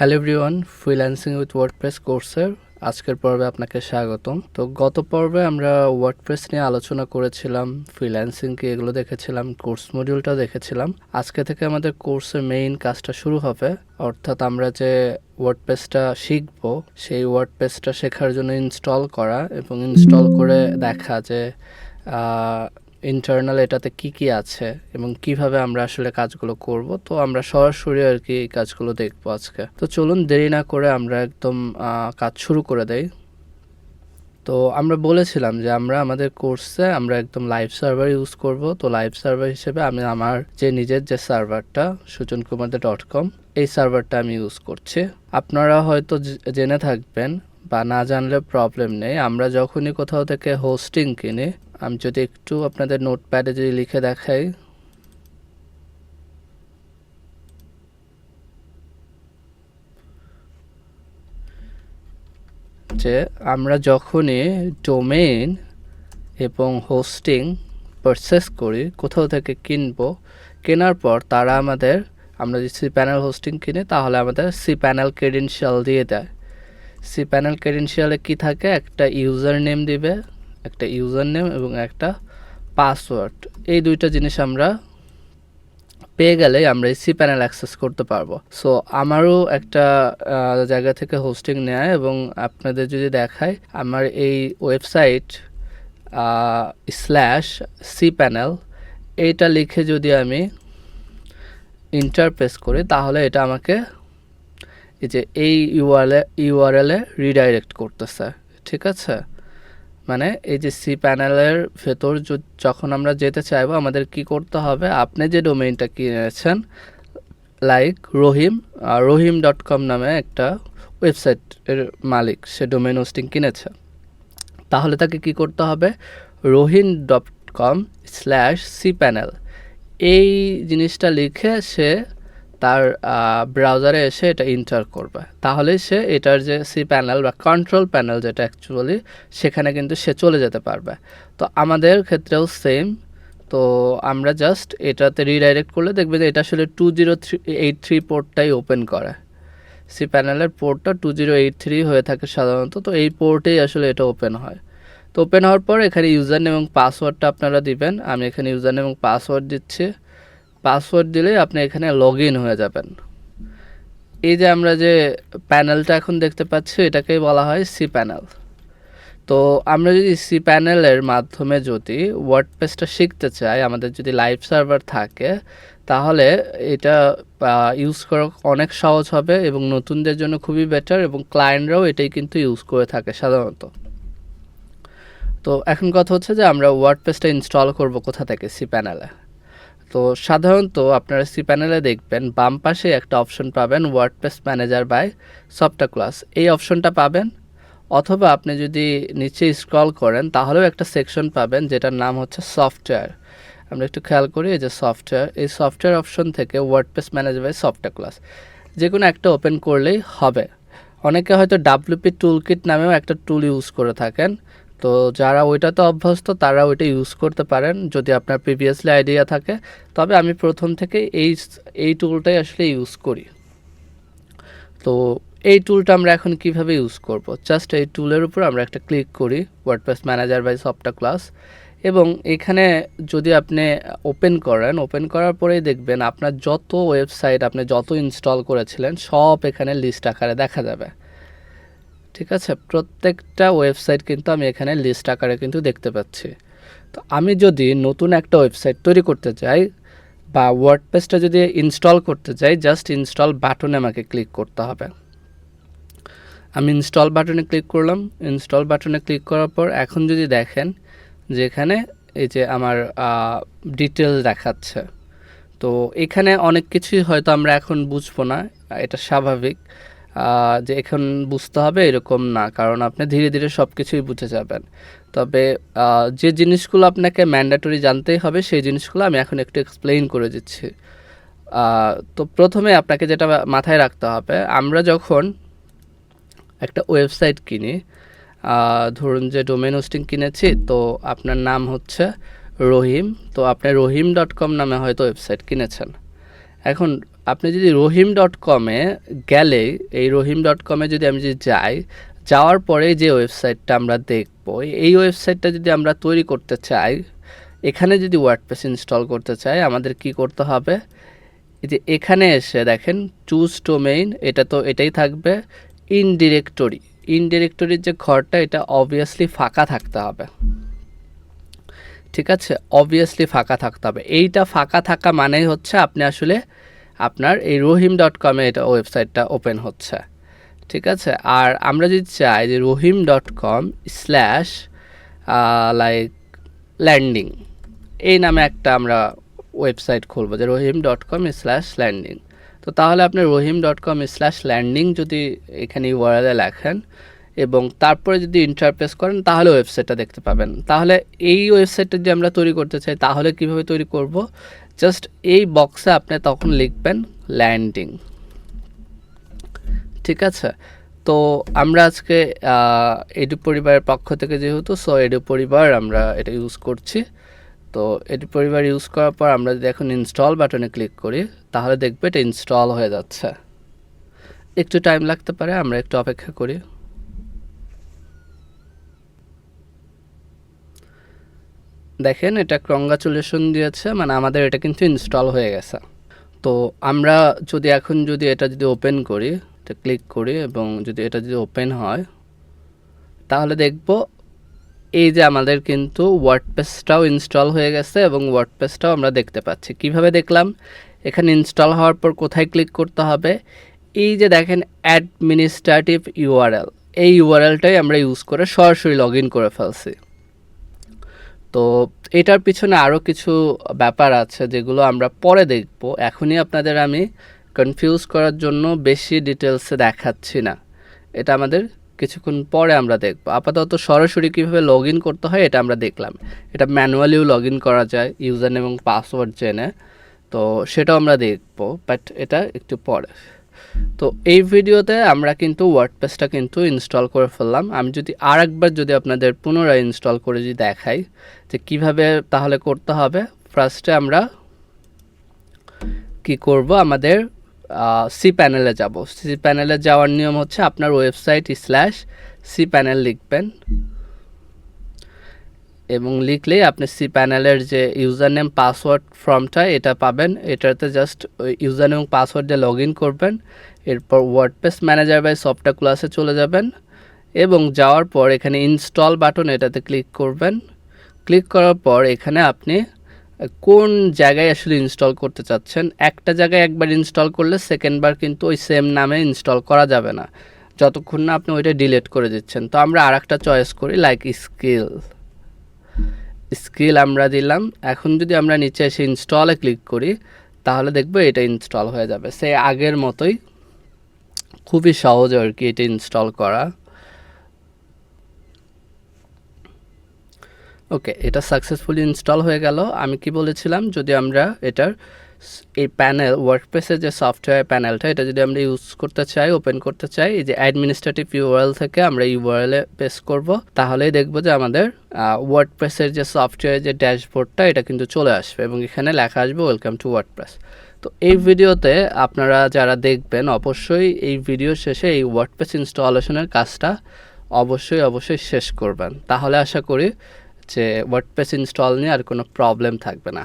Hello everyone freelancing with WordPress কোর্সের আজকের পর্বে আপনাকে স্বাগতম। তো গত পর্বে আমরা ওয়ার্ডপ্রেস নিয়ে আলোচনা করেছিলাম ফ্রিল্যান্সিং কি এগুলো দেখেছিলাম কোর্স মডিউলটা দেখেছিলাম। আজকে থেকে আমাদের কোর্সের মেইন কাজটা শুরু হবে, অর্থাৎ আমরা যে ওয়ার্ডপ্রেসটা শিখব, সেই ওয়ার্ডপ্রেসটা শেখার জন্য ইনস্টল করা এবং ইনস্টল করে দেখা যে ইন্টারনাল এটাতে কি কি আছে এবং কীভাবে আমরা আসলে কাজগুলো করব, তো আমরা সরাসরি আর কি এই কাজগুলো দেখব আজকে। তো চলুন দেরি না করে আমরা একদম কাজ শুরু করে দেই। তো আমরা বলেছিলাম যে আমরা আমাদের কোর্সে আমরা একদম লাইভ সার্ভার ইউজ করব। তো লাইভ সার্ভার হিসেবে আমি আমার যে নিজের যে সার্ভারটা সুজন কুমার ডট কম এই সার্ভারটা আমি ইউজ করছি। আপনারা হয়তো জেনে থাকবেন বা না জানলে প্রবলেম নেই। আমরা যখনই কোথাও থেকে হোস্টিং কিনি, আমি যদি একটু আপনাদের নোটপ্যাডে যদি লিখে দেখাই। যে আমরা যখনই ডোমেইন এবং হোস্টিং পারচেস করি, কোথাও থেকে কিনবো, কেনার পর তারা আমাদের, আমরা যদি সি প্যানেল হোস্টিং কিনি, তাহলে আমাদের সি প্যানেল ক্রেডেনশিয়াল দিয়ে দেয়। সি প্যানেল ক্রেডেনশিয়ালে কি থাকে? একটা ইউজার নেম দিবে, একটা ইউজার নেম এবং একটা পাসওয়ার্ড। এই দুইটা জিনিস আমরা পেয়ে গেলেই আমরা এই সি প্যানেল অ্যাক্সেস করতে পারব। সো, আমারও একটা জায়গা থেকে হোস্টিং নেয় এবং আপনাদের যদি দেখায়, আমার এই ওয়েবসাইট স্ল্যাশ সি প্যানেল, এইটা লিখে যদি আমি ইন্টারপ্রেস করি, তাহলে এটা আমাকে এই যে এই ইউআরএল ইউআরএলে রিডাইরেক্ট করতেছে, ঠিক আছে? মানে এই যে সি প্যানেলের ভেতর যখন আমরা যেতে চাইব, আমাদের কি করতে হবে? আপনি যে ডোমেইনটা কিনেছেন লাইক রহিম রহিম ডট কম নামে একটা ওয়েবসাইটের মালিক, সে ডোমেইন হোস্টিং কিনেছে। তাহলে তাকে কি করতে হবে? Rahim dot com slash cPanel এই জিনিসটা লিখে সে তার ব্রাউজারে এসে এটা ইন্টার করবে। তাহলে সে এটার যে সি প্যানেল বা কন্ট্রোল প্যানেল যেটা অ্যাকচুয়ালি সেখানে কিন্তু সে চলে যেতে পারবে। তো আমাদের ক্ষেত্রেও সেম তো আমরা জাস্ট এটাতে রিডাইরেক্ট করলে দেখবে যে এটা আসলে two zero three eight three পোর্টটাই open করে। সি প্যানেলের পোর্টটা টু জিরো এইট থ্রি হয়ে থাকে সাধারণত, তো এই পোর্টেই আসলে এটা ওপেন হয়। তো ওপেন হওয়ার পর এখানে ইউজার নেম এবং পাসওয়ার্ডটা আপনারা দিবেন। আমি এখানে ইউজার নেম এবং পাসওয়ার্ড দিচ্ছি। পাসওয়ার্ড দিলে আপনি এখানে লগ ইন হয়ে যাবেন। এই যে আমরা যে প্যানেলটা এখন দেখতে পাচ্ছি, এটাকেই বলা হয় সি প্যানেল তো আমরা যদি সি প্যানেলের মাধ্যমে যদি ওয়ার্ডপ্রেসটা শিখতে চাই, আমাদের যদি লাইভ সার্ভার থাকে, তাহলে এটা ইউজ করা অনেক সহজ হবে এবং নতুনদের জন্য খুবই বেটার এবং ক্লায়েন্টরাও এটাই কিন্তু ইউজ করে থাকে সাধারণত। তো এখন কথা হচ্ছে যে আমরা ওয়ার্ডপ্রেসটা ইনস্টল করব কোথা থেকে? সি প্যানেলে তো সাধারণত আপনারা সি প্যানেলে দেখবেন বাম পাশে একটা অপশন পাবেন WordPress manager by software class এই অপশনটা পাবেন। অথবা আপনি যদি নিচে স্ক্রল করেন, তাহলেও একটা সেকশন পাবেন যেটার নাম হচ্ছে সফটওয়্যার আমরা একটু খেয়াল করি, এই যে সফটওয়্যার এই সফটওয়্যার অপশন থেকে WordPress manager by software class যে কোনো একটা ওপেন করলেই হবে। অনেকে হয়তো ডাব্লিউপি টুল কিট নামেও একটা টুল ইউজ করে থাকেন। তো যারা ওইটাতে অভ্যস্ত, তারা ওইটা ইউজ করতে পারেন যদি আপনার প্রিভিয়াসলি আইডিয়া থাকে। তবে আমি প্রথম থেকে এই এই টুলটাই আসলে ইউজ করি। তো এই টুলটা আমরা এখন কীভাবে ইউজ করব? জাস্ট এই টুলের উপর আমরা একটা ক্লিক করি WordPress manager by software class এবং এখানে যদি আপনি ওপেন করেন ওপেন করার পরেই দেখবেন আপনার যত ওয়েবসাইট আপনি যত ইনস্টল করেছিলেন, সব এখানে লিস্ট আকারে দেখা যাবে। ঠিক আছে? প্রত্যেকটা ওয়েবসাইট কিন্তু আমি এখানে লিস্ট আকারে কিন্তু দেখতে পাচ্ছি। তো আমি যদি নতুন একটা ওয়েবসাইট তৈরি করতে চাই বা ওয়ার্ডপ্রেসটা যদি ইনস্টল করতে চাই জাস্ট ইনস্টল বাটনে আমাকে ক্লিক করতে হবে। আমি ইনস্টল বাটনে ক্লিক করলাম। ইনস্টল বাটনে ক্লিক করার পর এখন যদি দেখেন যে এখানে এই যে আমার ডিটেল দেখাচ্ছে, তো এখানে অনেক কিছুই হয়তো আমরা এখন বুঝব না, এটা স্বাভাবিক। যে এখন বুঝতে হবে এরকম না, কারণ আপনি ধীরে ধীরে সব কিছুই বুঝে যাবেন। তবে যে জিনিসগুলো আপনাকে ম্যান্ডেটরি জানতেই হবে, সেই জিনিসগুলো আমি এখন একটু এক্সপ্লেইন করে দিচ্ছি। তো প্রথমে আপনাকে যেটা মাথায় রাখতে হবে, আমরা যখন একটা ওয়েবসাইট কিনি ধরুন যে ডোমেন হোস্টিং কিনেছি, তো আপনার নাম হচ্ছে রহিম, তো আপনি রহিম ডট কম নামে হয়তো ওয়েবসাইট কিনেছেন। এখন আপনি যদি রহিম ডট কমে গেলে, এই রহিম ডট কমে যদি আমি যদি যাই, যাওয়ার পরে যে ওয়েবসাইটটা আমরা দেখব, এই ওয়েবসাইটটা যদি আমরা তৈরি করতে চাই, এখানে যদি ওয়ার্ডপ্রেস ইনস্টল করতে চাই, আমাদের কি করতে হবে? এই যে এখানে এসে দেখেন চুজ ডোমেইন এটা তো এটাই থাকবে ইন ডিরেক্টরি ইন ডিরেক্টরির যে ঘরটা, এটা অবভিয়াসলি ফাঁকা থাকতে হবে। ঠিক আছে? অবভিয়াসলি ফাঁকা থাকতে হবে। এইটা ফাঁকা থাকা মানেই হচ্ছে আপনি আসলে আপনার এই রহিম ডট কমে এটা ওয়েবসাইটটা ওপেন হচ্ছে। ঠিক আছে? আর আমরা যদি চাই যে Rahim dot com slash like landing এই নামে একটা আমরা ওয়েবসাইট খুলবো যে Rahim dot com slash landing তো তাহলে আপনি Rahim dot com slash landing যদি এখানে ইউআরএলে লেখেন এবং তারপরে যদি ইন্টারপ্রেস করেন, তাহলে ওয়েবসাইটটা দেখতে পাবেন। তাহলে এই ওয়েবসাইটটা যদি আমরা তৈরি করতে চাই, তাহলে কীভাবে তৈরি করব? জাস্ট এই বক্সে আপনি তখন লিখবেন ল্যান্ডিং ঠিক আছে? তো আমরা আজকে এডু পরিবারের পক্ষ থেকে যেহেতু সো এডু পরিবার আমরা এটা ইউজ করছি। তো এডু পরিবার ইউজ করার পর আমরা যদি এখন ইনস্টল বাটনে ক্লিক করি, তাহলে দেখবে এটা ইনস্টল হয়ে যাচ্ছে। একটু টাইম লাগতে পারে, আমরা একটু অপেক্ষা করি। দেখেন, এটা কংগ্রাচুলেশন দিয়েছে মানে আমাদের এটা কিন্তু ইনস্টল হয়ে গেছে। তো আমরা যদি এখন যদি এটা যদি ওপেন করি, এটা ক্লিক করি এবং যদি এটা যদি ওপেন হয়, তাহলে দেখব এই যে আমাদের কিন্তু ওয়ার্ডপেসটাও ইনস্টল হয়ে গেছে এবং ওয়ার্ডপেসটাও আমরা দেখতে পাচ্ছি। কীভাবে দেখলাম? এখানে ইনস্টল হওয়ার পর কোথায় ক্লিক করতে হবে? এই যে দেখেন অ্যাডমিনিস্ট্রেটিভ ইউআরএল এই ইউআরএলটাই আমরা ইউজ করে সরাসরি লগ করে ফেলছি। তো এটার পিছনে আরও কিছু ব্যাপার আছে যেগুলো আমরা পরে দেখব। এখনই আপনাদের আমি কনফিউজ করার জন্য বেশি ডিটেলসে দেখাচ্ছি না। এটা আমাদের কিছুক্ষণ পরে আমরা দেখব। আপাতত সরাসরি কীভাবে লগ ইন করতে হয় এটা আমরা দেখলাম। এটা ম্যানুয়ালিও লগ ইন করা যায় ইউজার এবং পাসওয়ার্ড জেনে। তো সেটাও আমরা দেখব বাট এটা একটু পরে। তো এই ভিডিওতে আমরা কিন্তু ওয়ার্ডপ্রেসটা কিন্তু ইনস্টল করে ফেললাম। আমি যদি আর একবার যদি আপনাদের পুনরায় ইনস্টল করে যদি দেখাই যে কীভাবে তাহলে করতে হবে ফার্স্টে আমরা কি করব? আমাদের সি প্যানেলে যাব। সি প্যানেলে যাওয়ার নিয়ম হচ্ছে আপনার ওয়েবসাইট স্ল্যাশ সি প্যানেল লিখবেন। এবং লিখলেই আপনি সি প্যানেলের যে ইউজার নেম পাসওয়ার্ড ফর্মটা এটা পাবেন। এটাতে জাস্ট ইউজার নেম পাসওয়ার্ড দিয়ে লগ ইন করবেন। এরপর ওয়ার্ডপ্রেস ম্যানেজার বাই সফটওয়্যার ক্লাসে চলে যাবেন এবং যাওয়ার পর এখানে ইনস্টল বাটন এটাতে ক্লিক করবেন। ক্লিক করার পর এখানে আপনি কোন জায়গায় আসলে ইনস্টল করতে চাচ্ছেন? একটা জায়গায় একবার ইনস্টল করলে সেকেন্ডবার কিন্তু ওই সেম নামে ইনস্টল করা যাবে না। যতক্ষণ না আপনি ওইটা ডিলিট করে দিচ্ছেন। তো আমরা আর একটা চয়েস করি লাইক স্কিল স্কিল আমরা দিলাম। এখন যদি আমরা নিচে এসে ইনস্টলে ক্লিক করি, তাহলে দেখব এটা ইনস্টল হয়ে যাবে। সে আগের মতোই খুবই সহজ আর কি এটা ইনস্টল করা। ওকে এটা সাকসেসফুলি ইনস্টল হয়ে গেল। আমি কি বলেছিলাম? যদি আমরা এটার এই প্যানেল ওয়ার্কপ্লেসের যে সফটওয়্যার প্যানেলটা এটা যদি আমরা ইউজ করতে চাই ওপেন করতে চাই, এই যে অ্যাডমিনিস্ট্রেটিভ ইউআরএল থেকে আমরা ইউআরএলে পেস করব, তাহলেই দেখব যে আমাদের ওয়ার্ডপ্রেসের যে সফটওয়্যার যে ড্যাশবোর্ডটা, এটা কিন্তু চলে আসবে এবং এখানে লেখা আসবে ওয়েলকাম টু ওয়ার্ডপ্রেস তো এই ভিডিওতে আপনারা যারা দেখবেন, অবশ্যই এই ভিডিও শেষে এই ওয়ার্ডপ্রেস ইনস্টলেশনের কাজটা অবশ্যই অবশ্যই শেষ করবেন। তাহলে আশা করি যে ওয়ার্ডপ্রেস ইনস্টল নিয়ে আর কোনো প্রবলেম থাকবে না।